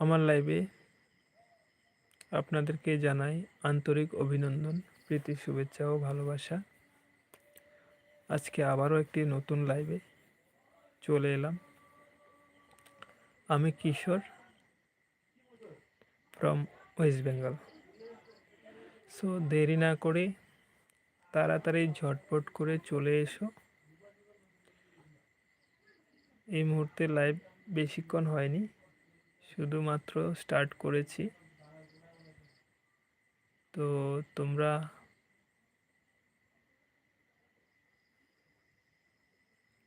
আমার লাইভে আপনাদেরকে জানাই আন্তরিক অভিনন্দন, প্রীতি, শুভেচ্ছা ও ভালোবাসা। আজকে আবারও একটি নতুন লাইভে চলে এলাম। আমি কিশোর ফ্রম ওয়েস্ট বেঙ্গল সো দেরি না করে তাড়াতাড়ি ঝটপট করে চলে এসো। এই মুহূর্তে লাইভ বেশিক্ষণ হয়নি। শুধুমাত্র স্টার্ট করেছি। তো তোমরা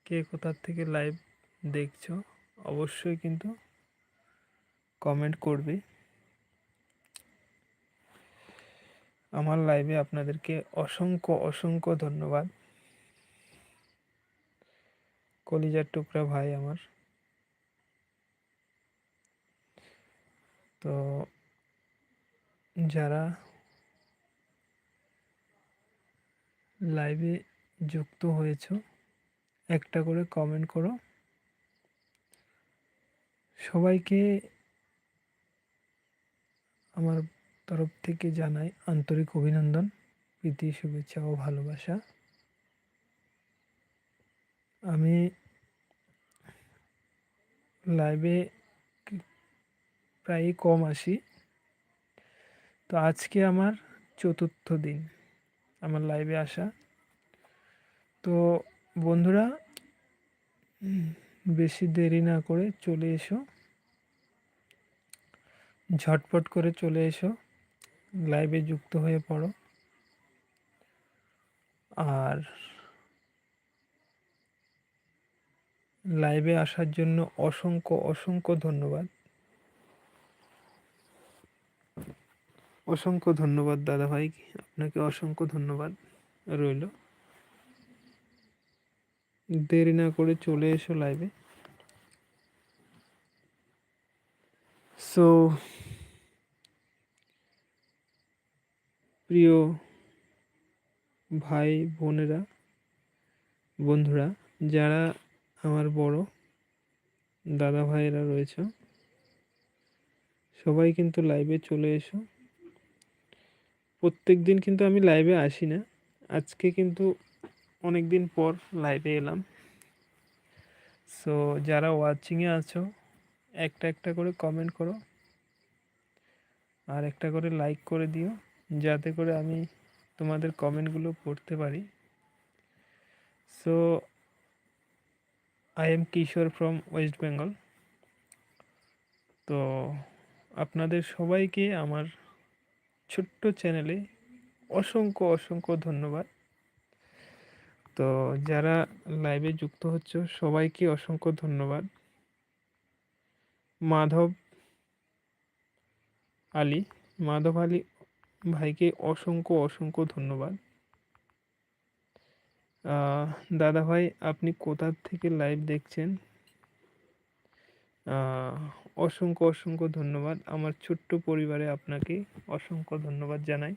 কে কোথার থেকে লাইভ দেখছ, অবশ্যই কিন্তু কমেন্ট করবে। আমার লাইভে আপনাদেরকে অসংখ্য অসংখ্য ধন্যবাদ। কলিজার টুকরা ভাই আমার। তো যারা লাইভে যুক্ত হয়েছ, একটা করে কমেন্ট করো। সবাইকে আমার তরফ থেকে জানাই আন্তরিক অভিনন্দন, প্রীতি, শুভেচ্ছা ও ভালোবাসা। আমি লাইভে প্রায়ই কম আসি। তো আজকে আমার চতুর্থ দিন আমার লাইভে আসা। তো বন্ধুরা বেশি দেরি না করে চলে এসো। ঝটপট করে চলে এসো। লাইভে যুক্ত হয়ে পড়ো। আর লাইভে আসার জন্য অসংখ্য অসংখ্য ধন্যবাদ। অসংখ্য ধন্যবাদ দাদা ভাই আপনাকে অসংখ্য ধন্যবাদ। রইল। দেরি না করে চলে এসো লাইভে সো প্রিয় ভাই, বোনেরা, বন্ধুরা, যারা আমার বড় দাদা ভাইয়েরা রয়েছে, সবাই কিন্তু লাইভে চলে এসো। প্রত্যেক দিন কিন্তু আমি লাইভে আসি না। আজকে কিন্তু অনেক দিন পর লাইভে এলাম। সো যারা ওয়াচিংয়ে আছো, একটা একটা করে কমেন্ট করো। আর একটা করে লাইক করে দিও, যাতে করে আমি তোমাদের কমেন্টগুলো পড়তে পারি। So I am Kishore from West Bengal তো, আপনাদের সবাইকে আমার ছোট্ট চ্যানেলে অসংখ্য অসংখ্য ধন্যবাদ। তো যারা লাইভে যুক্ত হচ্ছ, সবাইকে অসংখ্য ধন্যবাদ। মাধব আলী মাধব আলী ভাইকে অসংখ্য অসংখ্য ধন্যবাদ। দাদা ভাই, আপনি কোথা থেকে লাইভ দেখছেন? অসংখ্য অসংখ্য ধন্যবাদ। আমার ছোট্ট পরিবারে আপনাকে অসংখ্য ধন্যবাদ জানাই।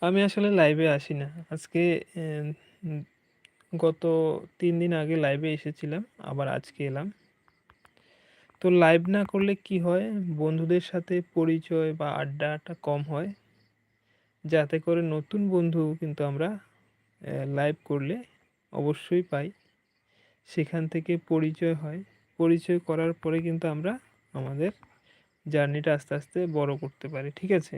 আমি আসলে লাইভে আসি না। আজকে গত তিন দিন আগে লাইভে এসেছিলাম, আবার আজকে এলাম। তো লাইভ না করলে কি হয়? বন্ধুদের সাথে পরিচয় বা আড্ডাটা কম হয়। যাতে করে নতুন বন্ধু কিন্তু আমরা লাইভ করলে অবশ্যই পাই। সেখান থেকে পরিচয় হয়। পরিচয় করার পরে কিন্তু আমরা আমাদের জার্নিটা আস্তে আস্তে বড় করতে পারি, ঠিক আছে?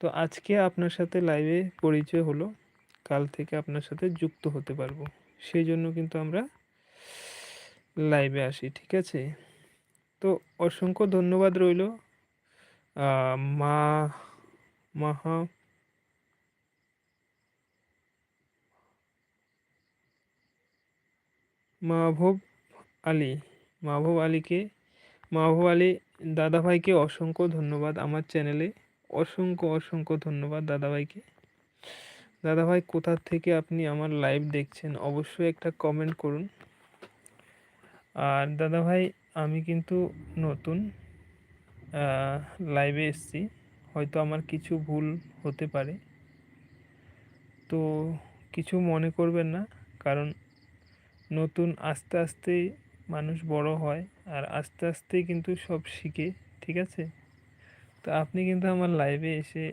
তো আজকে আপনার সাথে লাইভে পরিচয় হলো, কাল থেকে আপনার সাথে যুক্ত হতে পারব। সেই জন্য কিন্তু আমরা লাইভে আসি, ঠিক আছে? তো অসংখ্য ধন্যবাদ রইল মা, মাহা মাহবুব আলী। মাহবুব আলীকে, মাহবুব আলী দাদাভাইকে অসংখ্য ধন্যবাদ আমার চ্যানেলে। অসংখ্য অসংখ্য ধন্যবাদ দাদাভাইকে। দাদাভাই, কোথা থেকে আপনি আমার লাইভ দেখছেন? অবশ্যই একটা কমেন্ট করুন। আর দাদাভাই, আমি কিন্তু নতুন লাইভে এসছি। হয়তো আমার কিছু ভুল হতে পারে। তো কিছু মনে করবেন না, কারণ নতুন আস্তে আস্তে মানুষ বড় হয় আর আস্তে আস্তে কিন্তু সব শিখে, ঠিক আছে? তো আপনি কিন্তু আমার লাইভে এসে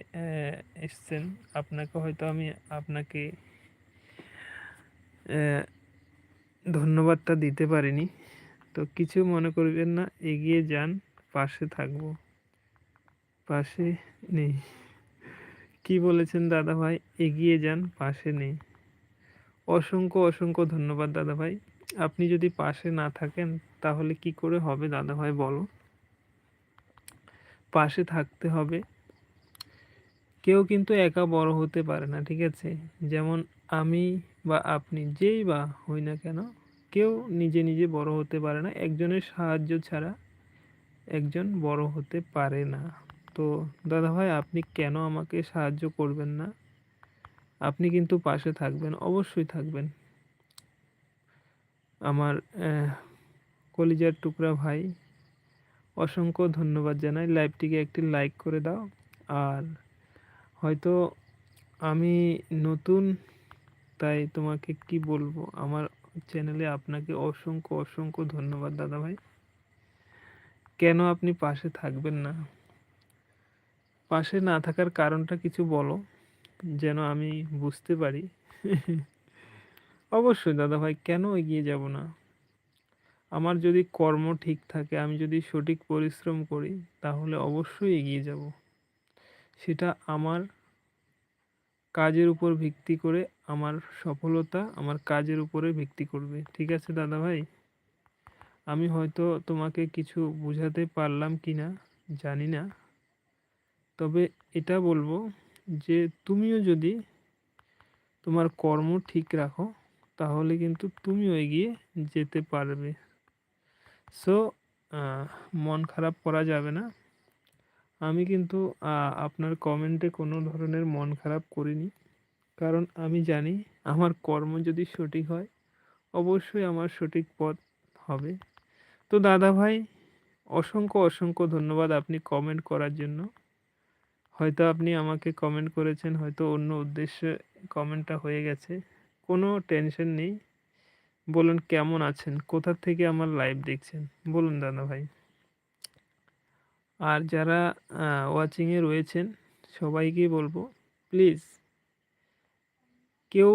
এসছেন। আপনাকে হয়তো আমি আপনাকে ধন্যবাদটা দিতে পারিনি। তো কিছু মনে করবেন না, এগিয়ে যান, পাশে থাকব। পাশে নেই। কি বলেছেন দাদা ভাই এগিয়ে যান, পাশে নেই। অসংখ্য অসংখ্য ধন্যবাদ দাদা ভাই আপনি যদি পাশে না থাকেন, তাহলে কি করে হবে দাদা ভাই বলো? পাশে থাকতে হবে। কেউ কিন্তু একা বড় হতে পারে না, ঠিক আছে? যেমন আমি বা আপনি, যেই বা হই না কেন, কেউ নিজে নিজে বড় হতে পারে না। একজনের সাহায্য ছাড়া একজন বড় হতে পারে না। তো দাদা ভাই আপনি কেন আমাকে সাহায্য করবেন না? আপনি কিন্তু পাশে থাকবেন, অবশ্যই থাকবেন। আমার কলিজার টুকরা ভাই, অসংখ্য ধন্যবাদ জানাই। লাইভটিকে একটি লাইক করে দাও। আর হয়তো আমি নতুন, তাই তোমাকে কি বলব? আমার চ্যানেলে আপনাকে অসংখ্য অসংখ্য ধন্যবাদ দাদা ভাই কেন আপনি পাশে থাকবেন না? পাশে না থাকার কারণটা কিছু বলো, যেন আমি বুঝতে পারি। অবশ্যই দাদা ভাই কেন এগিয়ে যাব না? আমার যদি কর্ম ঠিক থাকে, আমি যদি সঠিক পরিশ্রম করি, তাহলে অবশ্যই এগিয়ে যাব। সেটা আমার কাজের উপর ভিত্তি করে আমার সফলতা আমার কাজের উপরে ভিত্তি করবে। ঠিক আছে দাদা ভাই আমি হয়তো তোমাকে কিছু বোঝাতে পারলাম কি না, জানি না। তবে এটা বলব যে তুমিও যদি তোমার কর্ম ঠিক রাখো তাহলে কিন্তু তুমিও এগিয়ে যেতে পারবে। সো মন খারাপ করা যাবে না। আমি কিন্তু আপনার কমেন্টে কোনো ধরনের মন খারাপ করিনি। কারণ আমি জানি আমার কর্ম যদি সঠিক হয়, অবশ্যই আমার সঠিক পথ হবে। তো দাদা ভাই, অসংখ্য অসংখ্য ধন্যবাদ আপনি কমেন্ট করার জন্য। হয়তো আপনি আমাকে কমেন্ট করেছেন, হয়তো অন্য উদ্দেশ্যে কমেন্টটা হয়ে গেছে। কোনো টেনশন নেই। বলুন কেমন আছেন? কোথা থেকে আমার লাইভ দেখছেন? বলুন দাদা ভাই। আর যারা ওয়াচিংয়ে রয়েছেন, সবাইকে বলব প্লিজ কেউ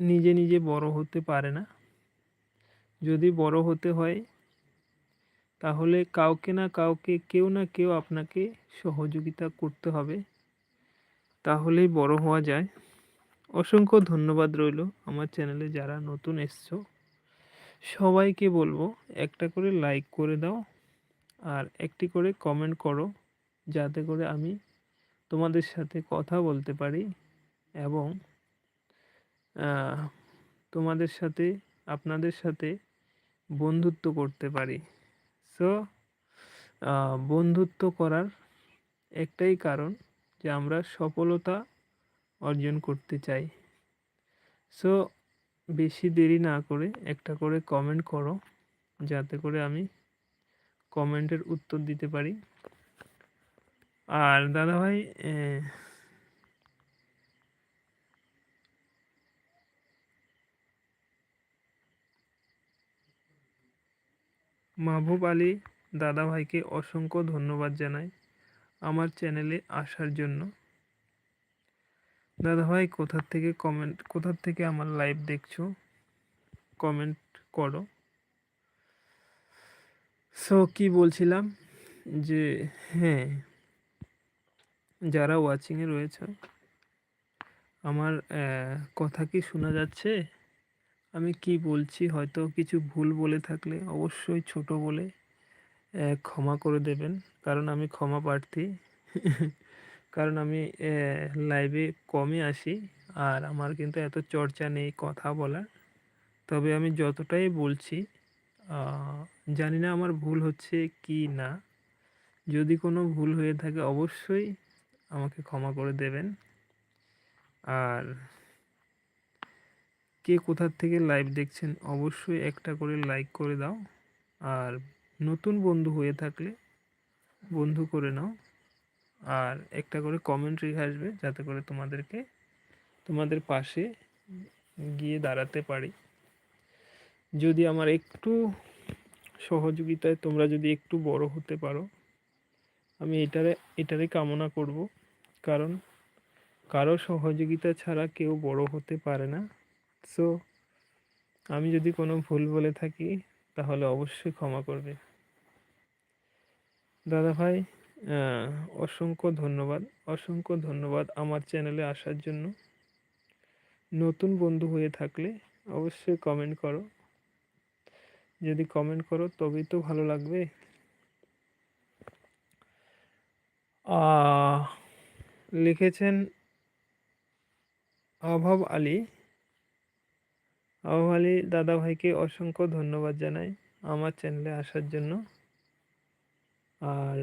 নিজে নিজে বড় হতে পারে না। যদি বড় হতে হয়, তাহলে কাউকে না কাউকে, কেউ না কেউ আপনাকে সহযোগিতা করতে হবে। তাহলেই বড় হওয়া যায়। অসংখ্য ধন্যবাদ রইল আমার চ্যানেলে যারা নতুন এসছো। সবাইকে বলব একটা করে লাইক করে দাও আর একটি করে কমেন্ট করো যাতে করে আমি তোমাদের সাথে কথা বলতে পারি এবং তোমাদের সাথে, আপনাদের সাথে বন্ধুত্ব করতে পারি। সো বন্ধুত্ব করার একটাই কারণ যে আমরা সফলতা অর্জন করতে চাই। সো বেশি দেরি না করে একটা করে কমেন্ট করো, যাতে করে আমি কমেন্টের উত্তর দিতে পারি। আর দাদা ভাই মাহবুব আলী দাদা ভাইকে অসংখ্য ধন্যবাদ জানাই আমার চ্যানেলে আসার জন্য। দাদা ভাই, কোথার থেকে কমেন্ট কোথার থেকে আমার লাইভ দেখছ? কমেন্ট করো। সো কি বলছিলাম? যে হ্যাঁ যারা ওয়াচিংয়ে রয়েছে, আমার কথা কি শোনা যাচ্ছে? আমি কি বলছি? হয়তো কিছু ভুল বলে থাকলে অবশ্যই ছোট বলে ক্ষমা করে দেবেন। কারণ আমি ক্ষমা প্রার্থী। কারণ আমি লাইভে কমই আসি। আর আমার কিন্তু এত চর্চা নেই কথা বলার। তবে আমি যতটাই বলছি জানি না আমার ভুল হচ্ছে কি না। যদি কোনো ভুল হয়ে থাকে অবশ্যই আমাকে ক্ষমা করে দেবেন। আর কে কোথার থেকে লাইভ দেখছেন অবশ্যই একটা করে লাইক করে দাও। আর নতুন বন্ধু হয়ে থাকলে বন্ধু করে নাও। আর একটা করে কমেন্ট আসবে যাতে করে তোমাদেরকে, তোমাদের পাশে গিয়ে দাঁড়াতে পারি। যদি আমার একটু সহযোগিতায় তোমরা যদি একটু বড় হতে পারো, আমি এটারে এটারই কামনা করব। কারণ কারও সহযোগিতা ছাড়া কেউ বড় হতে পারে না। সো আমি যদি কোনো ভুল বলে থাকি, তাহলে অবশ্যই ক্ষমা করবে। দাদা ভাই অসংখ্য ধন্যবাদ অসংখ্য ধন্যবাদ আমার চ্যানেলে আসার জন্য। নতুন বন্ধু হয়ে থাকলে অবশ্যই কমেন্ট করো। যদি কমেন্ট করো তবেই তো ভালো লাগবে। লিখেছেন অভাব আলী। অভাব আলী দাদা ভাইকে অসংখ্য ধন্যবাদ জানাই আমার চ্যানেলে আসার জন্য। আর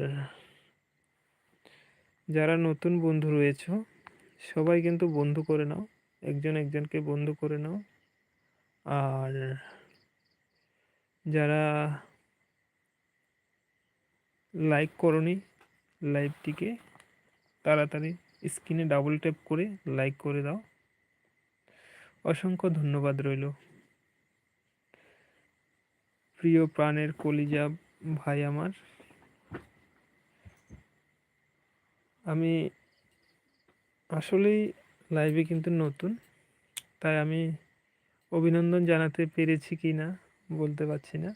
যারা নতুন বন্ধু রয়েছে, সবাই কিন্তু বন্ধু করে নাও। একজন একজনকে বন্ধু করে নাও। আর যারা লাইক করনি লাইভটিকে তাড়াতাড়ি স্ক্রিনে ডাবল ট্যাপ করে লাইক করে দাও। অসংখ্য ধন্যবাদ রইল। প্রিয় প্রাণের কলিজা ভাই আমার আমি আসলেই লাইভে কিন্তু নতুন, তাই আমি অভিনন্দন জানাতে পেরেছি কি না বলতে পারছি না।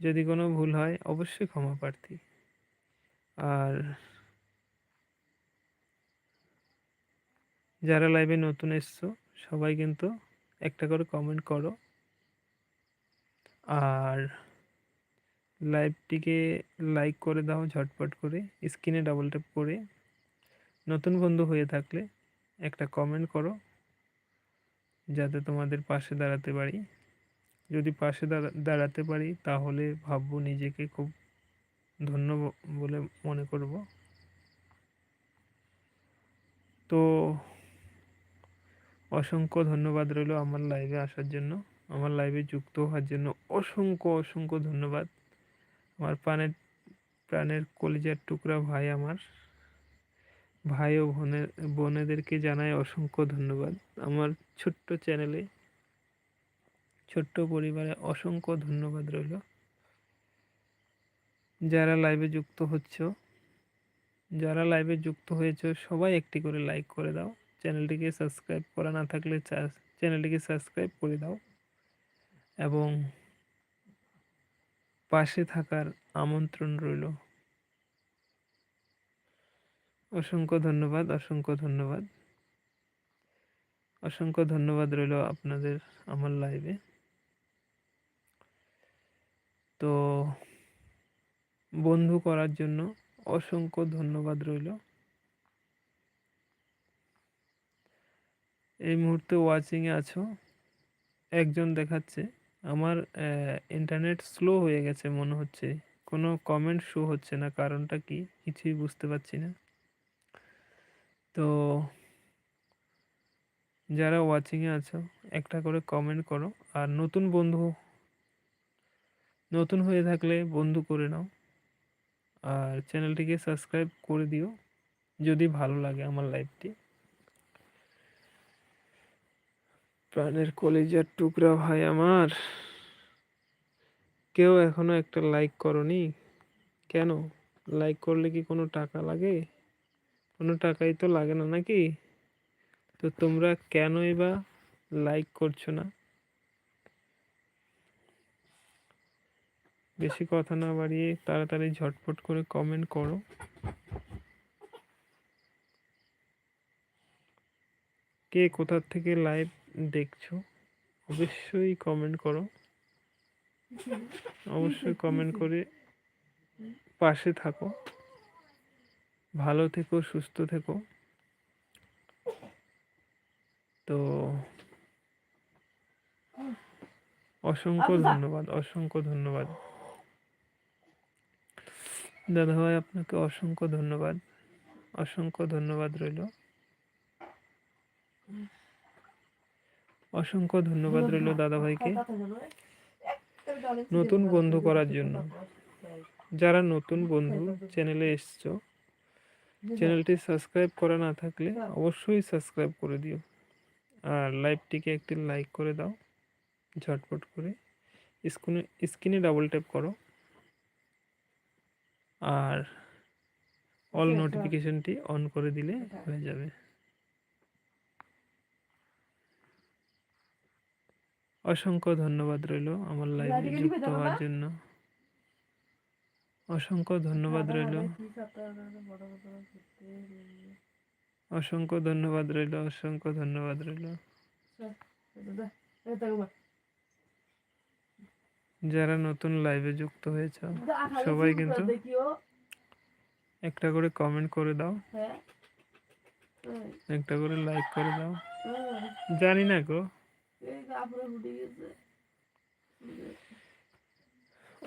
যদি কোনো ভুল হয় অবশ্যই ক্ষমা প্রার্থী। আর যারা লাইভে নতুন এসছো, সবাই কিন্তু একটা করে কমেন্ট করো। আর লাইভটিকে লাইক করে দাও, ঝটপট করে, স্ক্রিনে ডাবল ট্যাপ করে। নতুন বন্ধু হয়ে থাকলে একটা কমেন্ট করো, যাতে তোমাদের পাশে দাঁড়াতে পারি। যদি পাশে দাঁড়া দাঁড়াতে পারি, তাহলে ভাববো নিজেকে খুব ধন্য বলে মনে করব। তো অসংখ্য ধন্যবাদ রইল আমার লাইভে আসার জন্য। আমার লাইভে যুক্ত হওয়ার জন্য অসংখ্য অসংখ্য ধন্যবাদ। আমার প্রাণের প্রাণের কলিজার টুকরা ভাই আমার। ভাই ও বোনের, বোনেদেরকে জানাই অসংখ্য ধন্যবাদ। আমার ছোট্ট চ্যানেলে, ছোট্ট পরিবারে অসংখ্য ধন্যবাদ রইল। যারা লাইভে যুক্ত হচ্ছ, যারা লাইভে যুক্ত হয়েছে, সবাই একটি করে লাইক করে দাও। চ্যানেলটিকে সাবস্ক্রাইব করা না থাকলে, চ্যানেলটিকে সাবস্ক্রাইব করে দাও। এবং পাশে থাকার আমন্ত্রণ রইল। অসংখ্য ধন্যবাদ অসংখ্য ধন্যবাদ। অসংখ্য ধন্যবাদ রইল আপনাদের আমার লাইভে তো বন্ধু করার জন্য অসংখ্য ধন্যবাদ রইল। এই মুহূর্তে ওয়াচিংয়ে আছো, একজন দেখাচ্ছে। আমার ইন্টারনেট স্লো হয়ে গেছে মনে হচ্ছে। কোনো কমেন্ট শো হচ্ছে না, কারণটা কি কিছুই বুঝতে পারছি না। তো যারা ওয়াচিংয়ে আছো, একটা করে কমেন্ট করো। আর নতুন বন্ধু, নতুন হয়ে থাকলে বন্ধু করে নাও। আর চ্যানেলটিকে সাবস্ক্রাইব করে দিও, যদি ভালো লাগে আমার লাইভটি প্রাণের কলেজার টুকরা ভাই আমার। কেউ এখনও একটা লাইক করনি? কেন? লাইক করলে কি কোনো টাকা লাগে? কোনো টাকাই তো লাগে না নাকি? তো তোমরা কেনই বা লাইক করছ না? বেশি কথা না বাড়িয়ে তাড়াতাড়ি ঝটপট করে কমেন্ট করো। কে কোথার থেকে লাইভ দেখছ অবশ্যই কমেন্ট করো। অবশ্যই কমেন্ট করে পাশে থাকো। ভালো থেকো সুস্থ থেকো। তো অসংখ্য ধন্যবাদ অসংখ্য ধন্যবাদ। দাদা ভাই আপনাকে অসংখ্য ধন্যবাদ। অসংখ্য ধন্যবাদ রইল। অসংখ্য ধন্যবাদ রইল দাদা ভাইকে নতুন বন্ধু করার জন্য। যারা নতুন বন্ধু চ্যানেলে এসছো চ্যানেলটি সাবস্ক্রাইব করা না থাকলে অবশ্যই সাবস্ক্রাইব করে দিও। আর লাইভটিকে একটি লাইক করে দাও ঝটপট করে। স্ক্রিনে স্ক্রিনে ডাবল ট্যাপ করো। আর অল নোটিফিকেশনটি অন করে দিলে হয়ে যাবে। অসংখ্য ধন্যবাদ রইল আমার লাইভে যুক্ত হওয়ার জন্য। অসংখ্য ধন্যবাদ রইল। অসংখ্য ধন্যবাদ রইল অসংখ্য ধন্যবাদ রইল। যারা নতুন লাইভে যুক্ত হয়েছে সবাই কিন্তু একটা করে কমেন্ট করে দাও। একটা করে লাইক করে দাও। জানি না গো।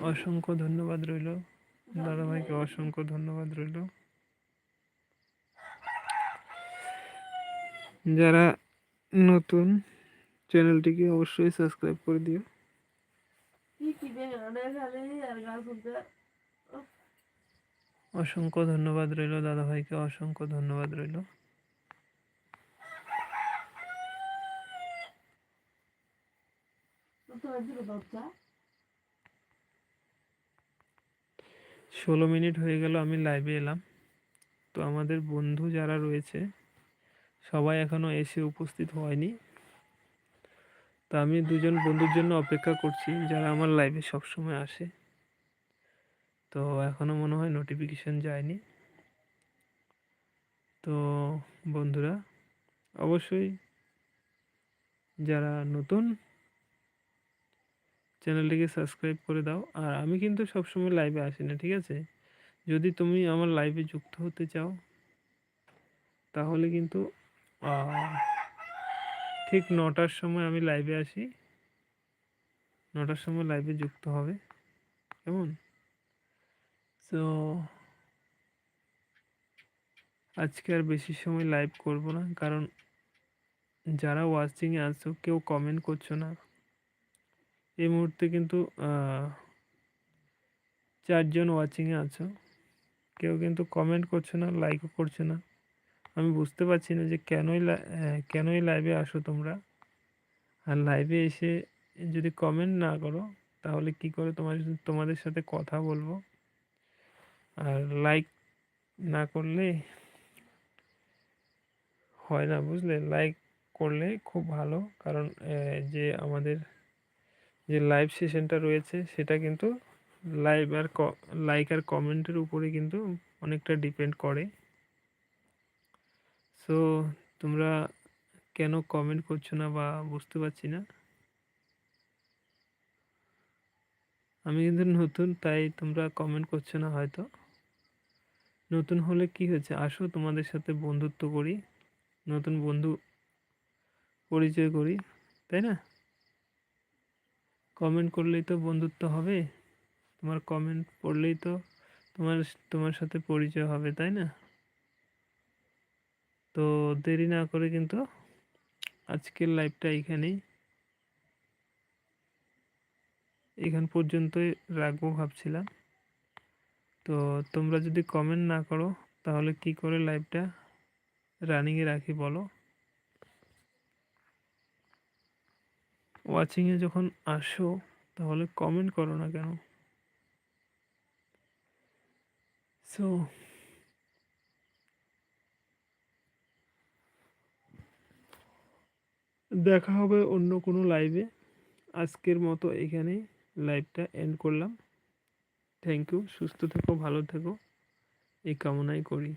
অসংখ্য ধন্যবাদ রইল। দাদা ভাইকে অসংখ্য ধন্যবাদ রইল। যারা নতুন, চ্যানেলটিকে অবশ্যই সাবস্ক্রাইব করে দিও। অসংখ্য ধন্যবাদ রইল দাদা ভাইকে অসংখ্য ধন্যবাদ রইল। ষোলো মিনিট হয়ে গেল, আমি লাইভে এলাম। তো আমাদের বন্ধু যারা রয়েছে, সবাই এখনও এসে উপস্থিত হয়নি। তো আমি দুজন বন্ধুর জন্য অপেক্ষা করছি, যারা আমার লাইভে সবসময় আসে। তো এখনও মনে হয় নোটিফিকেশান যায়নি। তো বন্ধুরা, অবশ্যই যারা নতুন চ্যানেলটিকে সাবস্ক্রাইব করে দাও। আর আমি কিন্তু সবসময় লাইভে আসি না, ঠিক আছে? যদি তুমি আমার লাইভে যুক্ত হতে চাও, তাহলে কিন্তু ঠিক নটার সময় আমি লাইভে আসি। নটার সময় লাইভে যুক্ত হবে। কেমন? তো আজকে আর বেশি সময় লাইভ করব না, কারণ যারা ওয়াচিংয়ে আছো, কেউ কমেন্ট করছ না। এই মুহূর্তে কিন্তু চারজন ওয়াচিংয়ে আছো। কেউ কিন্তু কমেন্ট করছে না লাইকও করছে না। আমি বুঝতে পারছি না যে কেনই কেনই লাইভে আসো তোমরা। আর লাইভে এসে যদি কমেন্ট না করো, তাহলে কি করে তোমার, তোমাদের সাথে কথা বলব? আর লাইক না করলে হয় না, বুঝলে? লাইক করলে খুব ভালো। কারণ যে আমাদের যে লাইভ সেশনটা রয়েছে, সেটা কিন্তু লাইভ আর লাইক আর কমেন্টের উপরে কিন্তু অনেকটা ডিপেন্ড করে। সো তোমরা কেন কমেন্ট করছ না বা বুঝতে পারছি না? আমি কিন্তু নতুন, তাই তোমরা কমেন্ট করছ না হয়তো। নতুন হলে কি হয়েছে? আসো তোমাদের সাথে বন্ধুত্ব করি, নতুন বন্ধু পরিচয় করি, তাই না? কমেন্ট করলেই তো বন্ধুত্ব হবে। তোমার কমেন্ট পড়লেই তো তোমার তোমার সাথে পরিচয় হবে, তাই না? তো দেরি না করে কিন্তু আজকের লাইভটা এখানেই এখান পর্যন্তই রাখব ভাবছিলাম। তো তোমরা যদি কমেন্ট না করো, তাহলে কি করে লাইভটা রানিংয়ে রাখি বলো? ওয়াচিংয়ে যখন আসো, তাহলে কমেন্ট করো না কেন? সো দেখা হবে অন্য কোনো লাইভে আজকের মতো এখানেই লাইভটা এন্ড করলাম। থ্যাংক ইউ সুস্থ থেকো, ভালো থেকো। এই কামনাই করি।